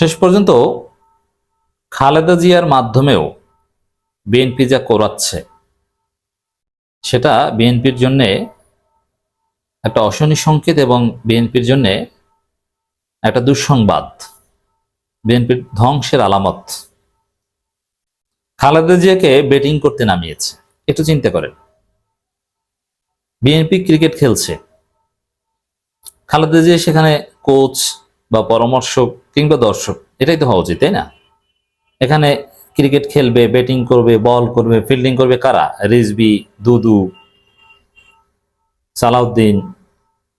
শেষ পর্যন্ত খালেদা জিয়ার মাধ্যমেও বিএনপি যা করাচ্ছে, সেটা বিএনপির জন্যে একটা অশনি সংকেত এবং বিএনপির জন্যে একটা দুঃসংবাদ বিএনপির ধ্বংসের আলামত। খালেদা জিয়াকে ব্যাটিং করতে নামিয়েছে, একটু চিন্তা করেন। বিএনপি ক্রিকেট খেলছে। খালেদা জিয়া সেখানে কোচ বা পরামর্শক কিংবা দর্শক, এটাই তো হওয়া উচিত, তাই না? এখানে ক্রিকেট খেলবে ব্যাটিং করবে বল করবে ফিল্ডিং করবে কারা? রিজবি দুদু, সালাউদ্দিন,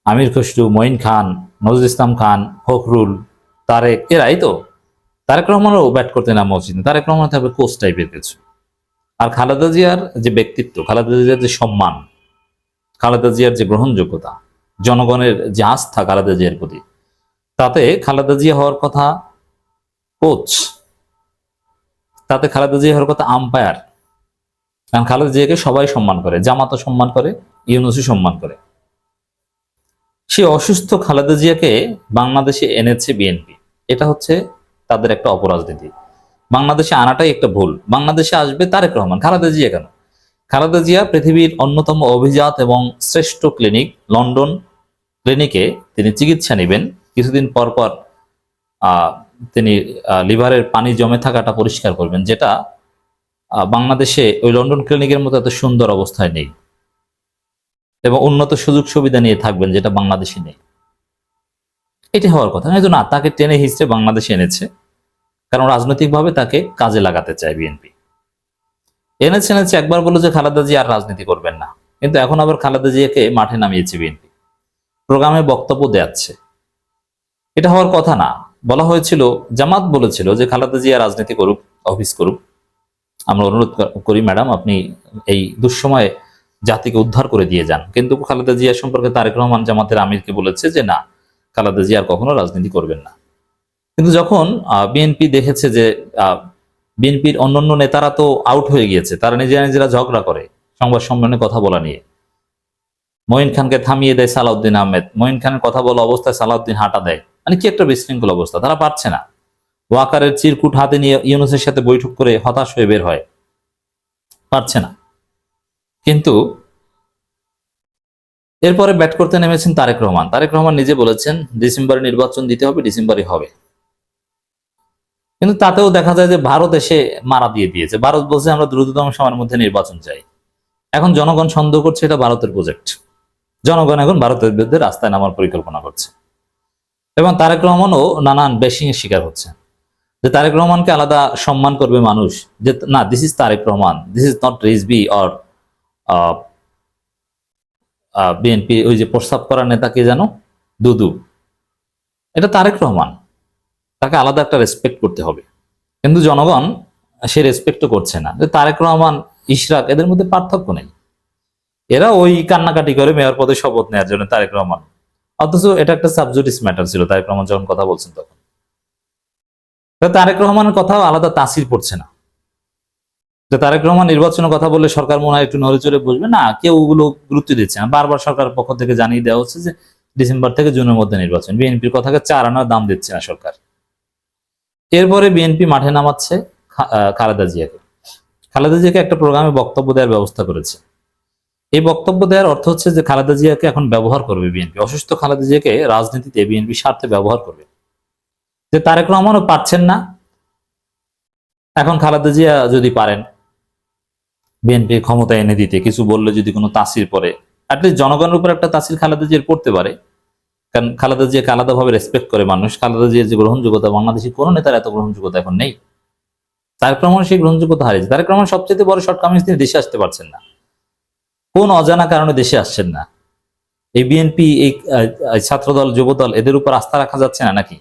আমির খসরু, মঈন খান, নজরুল ইসলাম খান, ফখরুল, তারেক, এরাই তো। তারেক রহমানও ব্যাট করতে নামা উচিত না। তারেক রহমান থাকবে কোচ টাইপের কিছু আর খালেদা জিয়ার যে ব্যক্তিত্ব, খালেদা জিয়ার যে সম্মান, খালেদা জিয়ার যে গ্রহণযোগ্যতা, জনগণের যে আস্থা খালেদা জিয়ার প্রতি তাতে খালেদা জিয়া হওয়ার কথা কোচ, তাতে খালেদা জিয়া হওয়ার কথা আম্পায়ার কারণ খালেদা জিয়াকে সবাই সম্মান করে, জামাতও সম্মান করে ইউনুসি সম্মান করে। সে অসুস্থ খালেদা জিয়াকে বাংলাদেশে এনেছে বিএনপি এটা হচ্ছে তাদের একটা অপরাজনীতি। বাংলাদেশে আনাটাই একটা ভুল। বাংলাদেশে আসবে তারেক রহমান। খালেদা জিয়া কেন? খালেদা জিয়া পৃথিবীর অন্যতম অভিজাত এবং শ্রেষ্ঠ ক্লিনিক লন্ডন ক্লিনিকে তিনি চিকিৎসা নেবেন। কিছুদিন পর পর তিনি লিভারের পানি জমে থাকাটা পরিষ্কার করবেন, যেটা বাংলাদেশে ওই লন্ডন ক্লিনিকের মতো এত সুন্দর অবস্থায় নেই। এবং উন্নত সুযোগ সুবিধা নিয়ে থাকবেন যেটা বাংলাদেশে নেই। এটি হওয়ার কথা না তাকে টেনে হিসেবে বাংলাদেশে এনেছে, কারণ রাজনৈতিকভাবে তাকে কাজে লাগাতে চায় বিএনপি। এনেছে এনেছে, একবার বলল যে খালেদা জিয়া আর রাজনীতি করবেন না, কিন্তু এখন আবার খালেদা জিয়াকে মাঠে নামিয়েছে বিএনপি। প্রোগ্রামে বক্তব্য দেয়াচ্ছে এটা হওয়ার কথা না। বলা হয়েছিল, জামাত বলেছিল যে খালেদা জিয়া রাজনীতি করুক, অফিস করুক। আমরা অনুরোধ করি, ম্যাডাম, আপনি এই দুঃসময়ে জাতিকে উদ্ধার করে দিয়ে যান। কিন্তু খালেদা জিয়া সম্পর্কে তারেক রহমান জামাতের আমিরকে বলেছে যে, না, খালেদা জিয়া কখনো রাজনীতি করবেন না। কিন্তু যখন বিএনপি দেখেছে যে বিএনপির অন্যান্য নেতারা তো আউট হয়ে গিয়েছে, তারা নিজেরা নিজেরা ঝগড়া করে সংবাদ সম্মেলনে কথা বলা নিয়ে। মঈন খানকে থামিয়ে দেয় সালাউদ্দিন আহমেদ। মঈন খানের কথা বলা অবস্থায় সালাউদ্দিন হাঁটা দেয়। মানে কি একটা বিশৃঙ্খল অবস্থা? তারা পারছে না। ওয়াকারের চিরকুট হাতে নিয়ে ইউনুসের সাথে বৈঠক করে হতাশ হয়ে বের হয়। পারছে না। কিন্তু এরপরে ব্যাট করতে নেমেছেন তারেক রহমান। তারেক রহমান নিজে বলেছেন, ডিসেম্বরে নির্বাচন দিতে হবে ডিসেম্বরে হবে। কিন্তু তাতেও দেখা যায় যে ভারত এসে মারা দিয়ে দিয়েছে। ভারত বলছে, আমরা দ্রুততম সময়ের মধ্যে নির্বাচন চাই। এখন জনগণ সন্দেহ করছে, এটা ভারতের প্রজেক্ট জনগণ এখন ভারতের বিরুদ্ধে রাস্তায় নামার পরিকল্পনা করছে। এবং তারেক রহমানও নানান বেশিং এর শিকার হচ্ছে যে তারেক রহমানকে আলাদা সম্মান করবে মানুষ, যে না this is Tarique Rahman this is not Rizvi or BNP ওই যে প্রস্তাব করার নেতা কে জানো দুদু। এটা তারেক রহমান। তাকে আলাদা একটা রেসপেক্ট করতে হবে। কিন্তু জনগণ সে রেসপেক্টও করছে না। যে তারেক রহমান, ইশরাক, এদের মধ্যে পার্থক্য নেই। এরা ওই কান্নাকাটি করে মেয়র পদে শপথ নেওয়ার জন্য তারেক রহমান। অথচ এটা একটা সাবজুডিস ম্যাটার ছিল, তারেক রহমান যখন কথা বলছেন তখন। তারেক রহমানের কথাও আলাদা তাসির পড়ছে না। যে তারেক রহমান নির্বাচনের কথা বললে সরকার মনে হয় একটু নড়ে চড়ে বসবে। না, কেউ ওগুলো গুরুত্ব দিচ্ছে না। বারবার সরকারের পক্ষ থেকে জানিয়ে দেওয়া হচ্ছে যে, ডিসেম্বর থেকে জুনের মধ্যে নির্বাচন। বিএনপির কথাকে চার আনার দাম দিচ্ছে না সরকার। এরপরে বিএনপি মাঠে নামাচ্ছে খালেদা জিয়াকে। খালেদা জিয়াকে একটা প্রোগ্রামে বক্তব্য দেওয়ার ব্যবস্থা করেছে। এই বক্তব্য দেওয়ার অর্থ হচ্ছে যে খালেদা জিয়াকে এখন ব্যবহার করবে বিএনপি। অসুস্থ খালেদা জিয়াকে রাজনীতিতে বিএনপি স্বার্থে ব্যবহার করবে। যে তারেক রহমানও পারছেন না, এখন খালেদা জিয়া যদি পারেন, বিএনপি ক্ষমতা এনে দিতে, কিছু বললে যদি কোনো তাসির পরে অ্যাটলিস্ট জনগণের উপর একটা তাসির খালেদা জিয়ার পড়তে পারে। কারণ খালেদা জিয়াকে আলাদাভাবে রেসপেক্ট করে মানুষ। খালেদা জিয়ার যে গ্রহণযোগ্যতা, বাংলাদেশে কোনো নেতার এত গ্রহণযোগ্যতা এখন নেই। তারেক রহমান সেই গ্রহণযোগ্যতা হারিয়েছে। তারেক রহমান সবচেয়ে বড় শর্টকামিজ তিনি দেশে আসতে পারছেন না। কোন অজানা কারণে দেশে আসছেন না? এই বিএনপি এই ছাত্রদল, যুবদল, এদের উপর আস্থা রাখা যাচ্ছে না নাকি?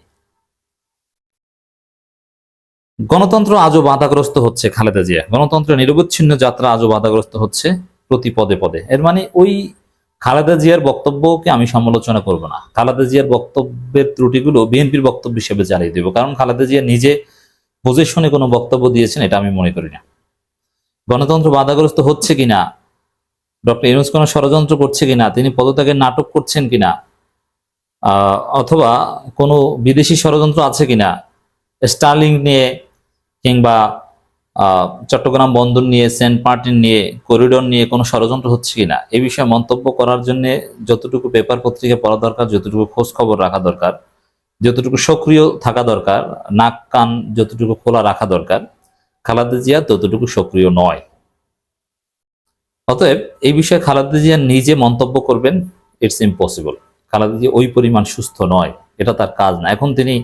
গণতন্ত্র আজও বাধাগ্রস্ত হচ্ছে, খালেদা জিয়া। গণতন্ত্রের নিরবচ্ছিন্ন যাত্রা আজও বাধাগ্রস্ত হচ্ছে প্রতি পদে পদে। এর মানে ওই খালেদা জিয়ার বক্তব্যকে আমি সমালোচনা করব না। খালেদা জিয়ার বক্তব্যের ত্রুটিগুলো বিএনপির বক্তব্য হিসেবে চালিয়ে দেব। কারণ খালেদা জিয়া নিজে বুঝে শুনে কোনো বক্তব্য দিয়েছেন, এটা আমি মনে করি না। গণতন্ত্র বাধাগ্রস্ত হচ্ছে কিনা ডক্টর ইউনুস কোনো ষড়যন্ত্র করছে কিনা? তিনি পদত্যাগের নাটক করছেন কিনা? অথবা কোনো বিদেশি ষড়যন্ত্র আছে কিনা? স্টার্লিং নিয়ে কিংবা চট্টগ্রাম বন্দর নিয়ে, সেন্ট মার্টিন নিয়ে, করিডোর নিয়ে কোনো ষড়যন্ত্র হচ্ছে কিনা? এ বিষয়ে মন্তব্য করার জন্য যতটুকু পেপার পত্রিকা পড়া দরকার, যতটুকু খোঁজ খবর রাখা দরকার, যতটুকু সক্রিয় থাকা দরকার, নাক কান যতটুকু খোলা রাখা দরকার, খালাদা জিয়া ততটুকু সক্রিয় নয়। অতএব এই বিষয়ে খালাদা জিয়া নিজে মন্তব্য করবেন ইটস ইম্পসিবল খালাদা জিয়া ওই পরিমাণ সুস্থ নয়, এটা তার কাজ না। এখন তিনি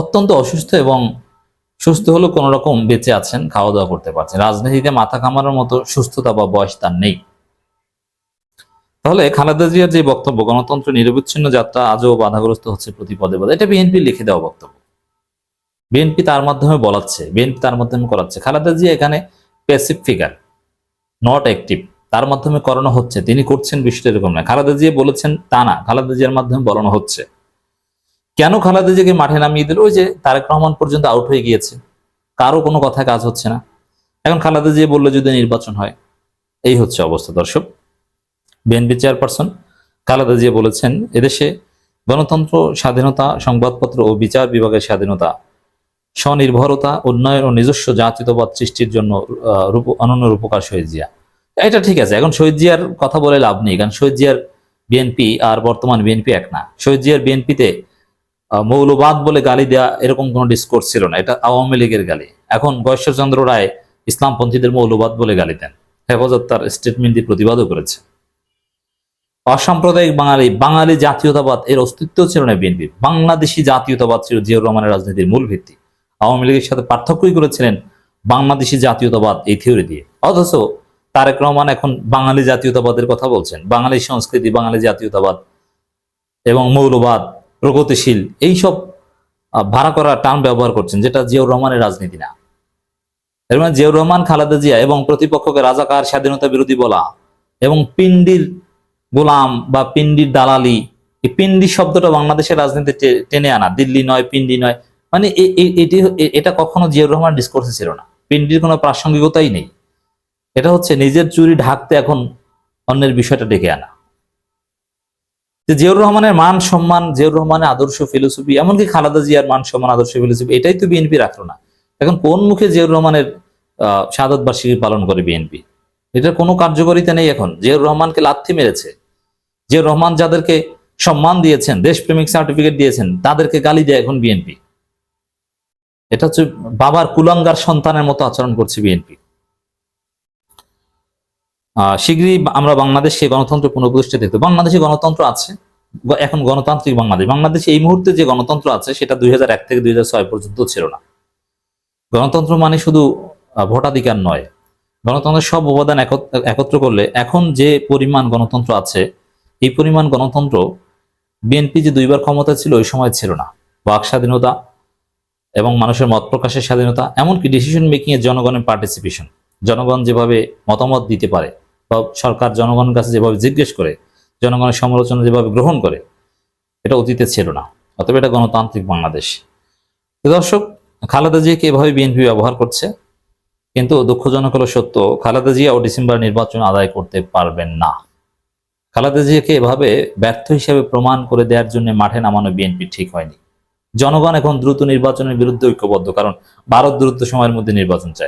অত্যন্ত অসুস্থ এবং সুস্থ হলেও কোনো রকম বেঁচে আছেন খাওয়া দাওয়া করতে পারছেন। রাজনীতিতে মাথা কামানোর মতো সুস্থতা বা বয়স তার নেই। তাহলে খালেদা জিয়ার যে বক্তব্য, গণতন্ত্র নিরবিচ্ছিন্ন যাত্রা আজও বাধাগ্রস্ত হচ্ছে প্রতি পদে পদে এটা বিএনপি লিখে দেওয়া বক্তব্য। বিএনপি তার মাধ্যমে বলাচ্ছে বিএনপি তার মাধ্যমে করাচ্ছে। খালেদা জিয়া এখানে প্যাসিভ ফিগার নট অ্যাক্টিভ তার মাধ্যমে করানো হচ্ছে, তিনি করছেন বিষয়টা এরকম না। খালেদা জিয়া বলেছেন, তা না, খালেদা জিয়ার মাধ্যমে বলানো হচ্ছে। কেন খালেদা জিয়াকে মাঠে নামিয়ে দিল? ওই যে তারেক রহমান পর্যন্ত আউট হয়ে গিয়েছে। কারও কোনো কথায় কাজ হচ্ছে না। এখন খালেদা জিয়া বললে যদি নির্বাচন হয়, এই হচ্ছে অবস্থা দর্শক। বিএনপি চেয়ারপারসন খালেদা জিয়া বলেছেন, এদেশে গণতন্ত্র, স্বাধীনতা, সংবাদপত্র ও বিচার বিভাগের স্বাধীনতা স্বনির্ভরতা, উন্নয়ন ও নিজস্ব জাতীয়তাবাদ সৃষ্টির জন্য রূপ, অনন্য রূপকার শহীদ জিয়া। এটা ঠিক আছে, এখন শহীদ জিয়ার কথা বলে লাভ নেই, কারণ শহীদ জিয়ার বিএনপি আর বর্তমান বিএনপি এক না। শহীদ জিয়ার বিএনপিতে মৌলবাদ বলে গালি দেওয়া এরকম কোনো ডিসকোর্স ছিল না, এটা আওয়ামী লীগের গালি। এখন গয়েশ্বরচন্দ্র রায় ইসলামপন্থীদের মৌলবাদ বলে গালি দেন, হেফাজত তার স্টেটমেন্ট দিয়ে প্রতিবাদও করেছে। অসাম্প্রদায়িক বাঙালি বাঙালি জাতীয়তাবাদ, এর অস্তিত্ব ছিল না বিএনপি বাংলাদেশি জাতীয়তাবাদ ছিল জিয়াউর রহমানের রাজনীতির মূল ভিত্তি। আওয়ামী লীগের সাথে পার্থক্যই করেছিলেন বাংলাদেশি জাতীয়তাবাদ এই থিওরি দিয়ে। অথচ তারেক রহমান এখন বাঙালি জাতীয়তাবাদের কথা বলছেন। বাঙালি সংস্কৃতি, বাঙালি জাতীয়তাবাদ এবং মৌলবাদ, প্রগতিশীল, এইসব ভাড়া করা টার্ম ব্যবহার করছেন, যেটা জিয়াউর রহমানের রাজনীতি না। এর মানে জিয়াউর রহমান, খালেদা জিয়া এবং প্রতিপক্ষকে রাজাকার, স্বাধীনতা বিরোধী বলা এবং পিন্ডির গোলাম বা পিন্ডির দালালি, এই পিন্ডি শব্দটা বাংলাদেশের রাজনীতি টেনে আনা। দিল্লি নয় পিন্ডি নয় মানে এটি এটা কখনো জিয়াউর রহমান ডিসকোর্সে ছিল না। পিন্ডির কোনো প্রাসঙ্গিকতাই নেই। এটা হচ্ছে নিজের চুরি ঢাকতে এখন অন্যের বিষয়টা ডেকে আনা। যে জিয়াউর রহমানের মান সম্মান, জিয়াউর রহমানের আদর্শ ফিলোসফি এমনকি খালেদা জিয়ার মান সম্মান, আদর্শ ফিলোসফি এটাই তো বিএনপি রাখল না এখন কোন মুখে জিয়াউর রহমানের শাহাদত বার্ষিকী পালন করে বিএনপি এটার কোনো কার্যকারিতা নেই এখন। জিয়াউর রহমানকে লাথি মেরেছে। জিয়াউর রহমান যাদেরকে সম্মান দিয়েছেন, দেশপ্রেমিক সার্টিফিকেট দিয়েছেন, তাদেরকে গালি দেয় এখন বিএনপি এটা হচ্ছে বাবার কুলাঙ্গার সন্তানের মতো আচরণ করছে বিএনপি। শীঘ্রই আমরা বাংলাদেশকে গণতন্ত্র পুনঃপ্রতিষ্ঠা দেখতে বাংলাদেশে গণতন্ত্র আছে এখন গণতান্ত্রিক বাংলাদেশ। বাংলাদেশে এই মুহূর্তে যে গণতন্ত্র আছে, সেটা দুই হাজার এক থেকে দুই হাজার ছয় পর্যন্ত ছিল না। গণতন্ত্র মানে শুধু ভোটাধিকার নয়। গণতন্ত্রের সব একত- একত্র করলে এখন যে পরিমাণ গণতন্ত্র আছে, এই পরিমাণ গণতন্ত্র বিএনপি যে দুইবার ক্ষমতা ছিল, ওই সময় ছিল না। বাক স্বাধীনতা এবং মানুষের মত প্রকাশের স্বাধীনতা, এমনকি ডিসিশন মেকিং এর জনগণের পার্টিসিপেশন জনগণ যেভাবে মতামত দিতে পারে বা সরকার জনগণের কাছে যেভাবে জিজ্ঞেস করে, জনগণের সমালোচনা যেভাবে গ্রহণ করে, এটা অতীতে ছিল না। অতএব এটা গণতান্ত্রিক বাংলাদেশ। দর্শক, খালেদা জিয়াকে এভাবে বিএনপি ব্যবহার করছে, কিন্তু দুঃখজনক হলো সত্য, খালেদা জিয়া ও ডিসেম্বর নির্বাচন আদায় করতে পারবেন না। খালেদা জিয়াকে এভাবে ব্যর্থ হিসেবে প্রমাণ করে দেওয়ার জন্য মাঠে নামানো বিএনপি ঠিক হয়নি। জনগণ এখন দ্রুত নির্বাচনের বিরুদ্ধে ঐক্যবদ্ধ কারণ ভারত দ্রুত সময়ের মধ্যে নির্বাচন চায়।